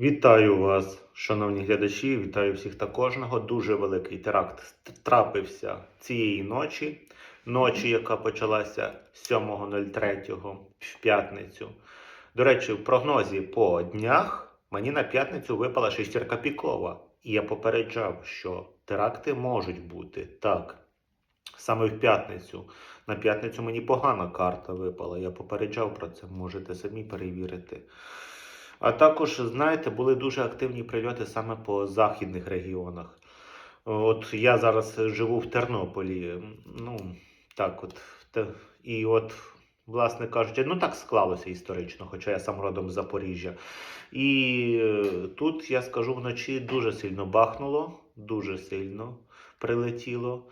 Вітаю вас, шановні глядачі. Вітаю всіх та кожного. Дуже великий теракт трапився цієї ночі. Ночі, яка почалася 7.03 в п'ятницю. До речі, в прогнозі по днях мені на п'ятницю випала шестірка пікова. І я попереджав, що теракти можуть бути так. Саме в п'ятницю. На п'ятницю мені погана карта випала. Я попереджав про це, можете самі перевірити. А також, знаєте, були дуже активні прильоти саме по західних регіонах. От я зараз живу в Тернополі. Ну, так от. І от, власне кажучи, ну так склалося історично, хоча я сам родом з Запоріжжя. І е, тут, я скажу, вночі дуже сильно бахнуло, дуже сильно прилетіло.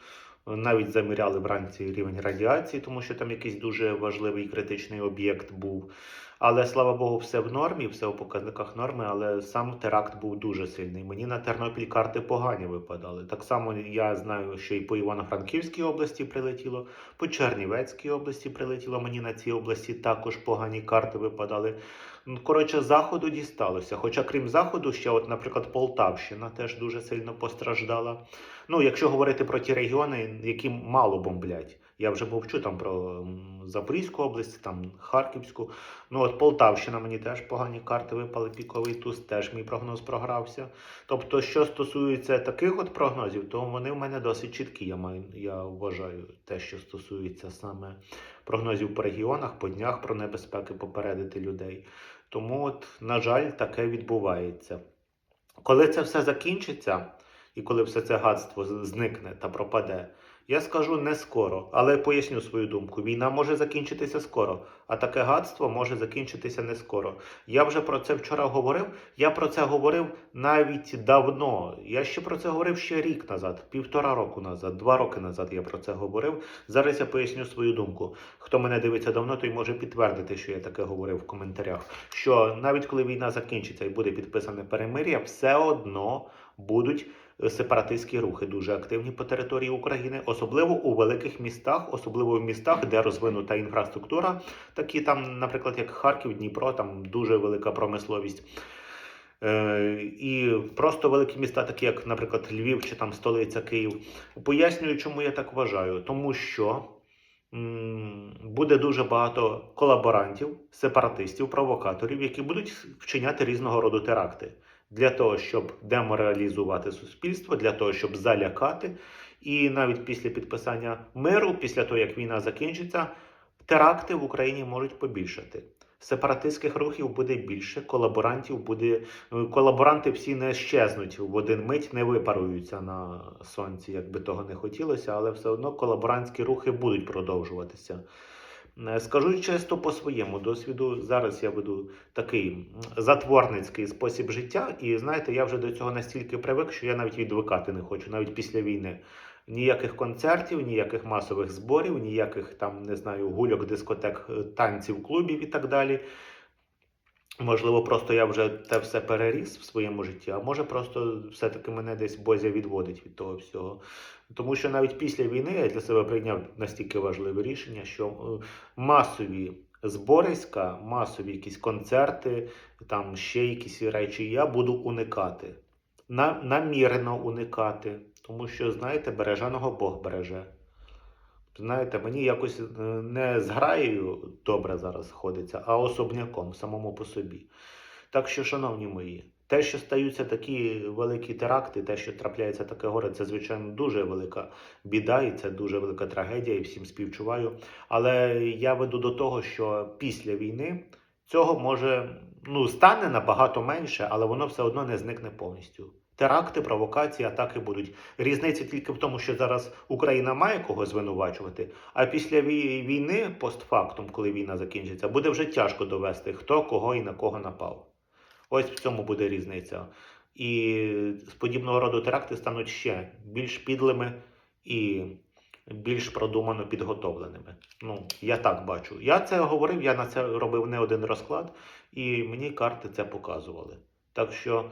Навіть заміряли вранці рівень радіації, тому що там якийсь дуже важливий критичний об'єкт був. Але слава Богу, все в нормі, все у показниках норми, але сам теракт був дуже сильний. Мені на Тернопіль карти погані випадали. Так само я знаю, що і по Івано-Франківській області прилетіло, по Чернівецькій області прилетіло. Мені на цій області також погані карти випадали. Коротше, заходу дісталося. Хоча крім заходу, ще, от, наприклад, Полтавщина теж дуже сильно постраждала. Ну, якщо говорити про ті регіони, які мало бомблять. Я вже мовчу там про Запорізьку область, там Харківську. Ну от Полтавщина мені теж погані карти випали, піковий туз, теж мій прогноз програвся. Тобто, що стосується таких от прогнозів, то вони в мене досить чіткі. Я маю, я вважаю те, що стосується саме прогнозів по регіонах, по днях про небезпеки попередити людей. Тому, от, на жаль, таке відбувається. Коли це все закінчиться, і коли все це гадство зникне та пропаде, я скажу не скоро, але поясню свою думку. Війна може закінчитися скоро, а таке гадство може закінчитися не скоро. Я вже про це вчора говорив. Я про це говорив навіть давно. Я ще про це говорив ще рік назад, півтора року назад, два роки назад я про це говорив. Зараз я поясню свою думку. Хто мене дивиться давно, той може підтвердити, що я таке говорив в коментарях. Що навіть коли війна закінчиться і буде підписане перемир'я, все одно будуть сепаратистські рухи дуже активні по території України, особливо у великих містах, особливо в містах, де розвинута інфраструктура, такі там, наприклад, як Харків, Дніпро, там дуже велика промисловість. Е, і просто великі міста, такі як, наприклад, Львів чи там столиця Київ. Пояснюю, чому я так вважаю. Тому що буде дуже багато колаборантів, сепаратистів, провокаторів, які будуть вчиняти різного роду теракти для того, щоб деморалізувати суспільство, для того, щоб залякати. І навіть після підписання миру, після того як війна закінчиться, теракти в Україні можуть побільшати. Сепаратистських рухів буде більше, колаборантів буде. ну, Колаборанти всі не щезнуть в один мить, не випаруються на сонці, як би того не хотілося, але все одно колаборантські рухи будуть продовжуватися. Е, Скажу чисто по своєму досвіду. Зараз я веду такий затворницький спосіб життя, і знаєте, я вже до цього настільки привик, що я навіть відвикати не хочу, навіть після війни. Ніяких концертів, ніяких масових зборів, ніяких там, не знаю, гульок, дискотек, е, танців, клубів і так далі. Можливо, просто я вже те все переріс в своєму житті, а може просто все-таки мене десь Бозя відводить від того всього. Тому що навіть після війни я для себе прийняв настільки важливе рішення, що е, масові збориська, масові якісь концерти, там ще якісь речі я буду уникати. На, намірено уникати. Тому що, знаєте, береженого Бог береже. Знаєте, мені якось е, не з граєю добре зараз ходиться, а особняком, самому по собі. Так що, шановні мої, те, що стаються такі великі теракти, те, що трапляється таке горе, це звичайно дуже велика біда, і це дуже велика трагедія, і всім співчуваю. Але я веду до того, що після війни цього може ну, стане набагато менше, але воно все одно не зникне повністю. Теракти, провокації, атаки будуть. Різниця тільки в тому, що зараз Україна має кого звинувачувати, а після війни, постфактум, коли війна закінчиться, буде вже тяжко довести, хто кого і на кого напав. Ось в цьому буде різниця. І з подібного роду теракти стануть ще більш підлими і більш продумано підготовленими. Ну, я так бачу. Я це говорив, я на це робив не один розклад, і мені карти це показували. Так що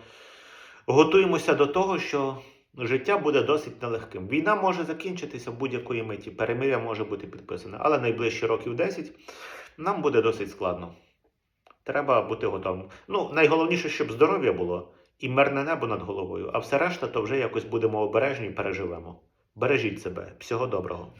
готуємося до того, що життя буде досить нелегким. Війна може закінчитися в будь-якої миті, перемиря може бути підписане, але найближчі років 10 нам буде досить складно. Треба бути готовим. Ну, найголовніше, щоб здоров'я було і мирне небо над головою, а все решта, то вже якось будемо обережні і переживемо. Бережіть себе. Всього доброго.